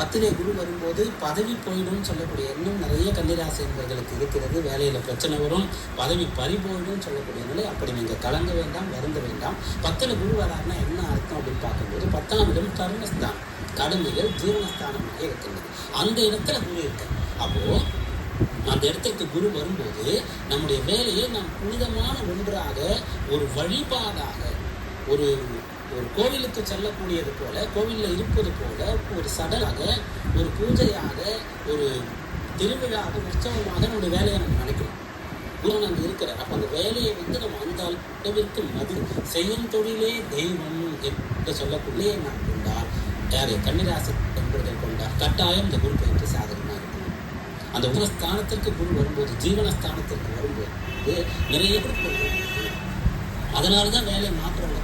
பத்திரை குரு வரும்போது பதவி போயிடும் சொல்லக்கூடிய எண்ணம் நிறைய கன்னிராசி என்பவர்களுக்கு இருக்கிறது. வேலையில் பிரச்சனை வரும் பதவி பறி போயிடும் சொல்லக்கூடிய நிலை. அப்படி நீங்கள் கலங்க வேண்டாம் வருந்த வேண்டாம். பத்தில் குரு வராருன்னா என்ன அர்த்தம் அப்படின்னு பார்க்கும்போது பத்தாம் இடம் கர்மஸ்தானம் கடமைகள் ஜீவனஸ்தானமாக இருக்கின்றது. அந்த இடத்துல குரு இருக்கு அப்போ அந்த இடத்திற்கு குரு வரும்போது நம்முடைய வேலையை நாம் புனிதமான ஒன்றாக ஒரு வழிபாடாக ஒரு ஒரு கோவிலுக்கு செல்லக்கூடியது போல கோவிலில் இருப்பது போல ஒரு சடலாக ஒரு பூஜையாக ஒரு திருவிழாக உற்சவமாக நம்முடைய வேலையை நம்ம நினைக்கணும் குருவன் அங்கே இருக்கிறார். அப்போ அந்த வேலையை வந்து நம்ம அந்த அளவிற்கு மது செய்யும் தொழிலே தெய்வம் என்று சொல்லக்கூடிய நான் கொண்டார். யாரு? கன்னிராசி என்பதை கொண்டார். கட்டாயம் இந்த குரு பயிற்சி சாதகமாக இருக்கும் அந்த உபஸ்தானத்திற்கு குரு வரும்போது ஜீவனஸ்தானத்திற்கு வரும்போது நிறைய கொடுக்கணும் அதனால தான் வேலையை மாற்றம்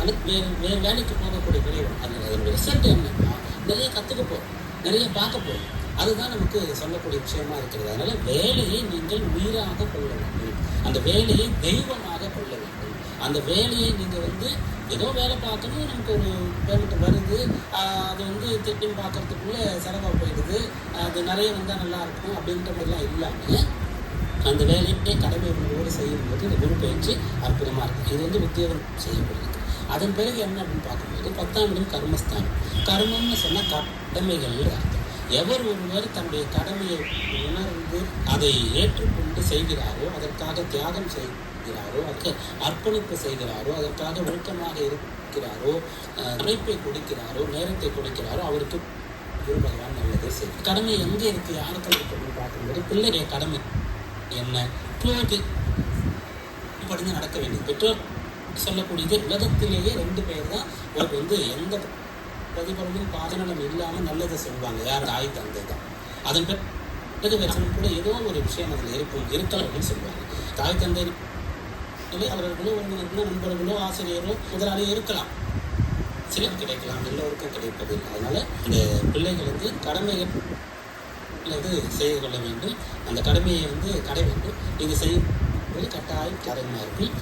அடுத்து வேறு வேறு வேலைக்கு போகக்கூடிய விளைவு அது அதனுடைய ரிசல்ட் என்னன்னா நிறைய கற்றுக்க போகிறோம் நிறைய பார்க்க போகிறோம் அதுதான் நமக்கு சொல்லக்கூடிய விஷயமா இருக்கிறது. அதனால் வேலையை நீங்கள் உயிராக கொள்ள வேண்டும். அந்த வேலையை தெய்வமாக கொள்ள வேண்டும். அந்த வேலையை நீங்கள் வந்து ஏதோ வேலை பார்க்கணும் நமக்கு ஒரு பேமெண்ட் வருது அது வந்து திட்டம் பார்க்கறதுக்குள்ளே செலவாக போயிடுது அது நிறைய வந்தால் நல்லா இருக்கும் அப்படின்ற மாதிரிலாம் இல்லாமல் அந்த வேலையை கடமை உணர்வோடு செய்யும்போது இந்த குரு பயிற்சி அற்புதமாக இருக்கும். இது வந்து உத்தியோகம் செய்யப்படுகிறது. அதன் பிறகு என்ன அப்படின்னு பார்க்கும்போது பத்தாம் இடம் கர்மஸ்தானம். கர்மம்னு சொன்னால் கடமைகள் அர்த்தம். எவர் ஒருவர் தன்னுடைய கடமையை உணர்ந்து அதை ஏற்றுக்கொண்டு செய்கிறாரோ அதற்காக தியாகம் செய்கிறாரோ அதற்கு அர்ப்பணிப்பு செய்கிறாரோ அதற்காக ஒழுக்கமாக இருக்கிறாரோ அஹ், கொடுக்கிறாரோ நேரத்தை கொடுக்கிறாரோ அவருக்கு குரு பகவான் நல்லதே செய்யும் கடமை எங்கே இருக்குது யாருக்கு அப்படின்னு பார்க்கும்போது பிள்ளைடைய கடமை என்ன? பிள்ளைக்கு படிந்து நடக்க வேண்டும் பெற்றோர் சொல்லக்கூடியது உலகத்திலேயே ரெண்டு பேர் தான் ஒரு வந்து எந்த பிரதிபலனும் பாதநலம் இல்லாமல் நல்லதை சொல்லுவாங்க யார்? தாய் தந்தை தான். அதன் பிறகு வேறு கூட ஏதோ ஒரு விஷயம் அதில் இருக்கும் இருக்கலாம் அப்படின்னு சொல்லுவாங்க. தாய் தந்தை அவர்களோ உறவினர்களோ நண்பர்களோ ஆசிரியரோ முதலாளியோ இருக்கலாம். சிலர் கிடைக்கலாம். எல்லோருக்கும் கிடைப்பதில்லை அதனால இந்த பிள்ளைகள் வந்து கடமைகள் அல்லது செய்து கொள்ள வேண்டும். அந்த கடமையை வந்து கடை வேண்டும். இது செய்யும் கட்டாயம் காரணமாக இருக்கும்.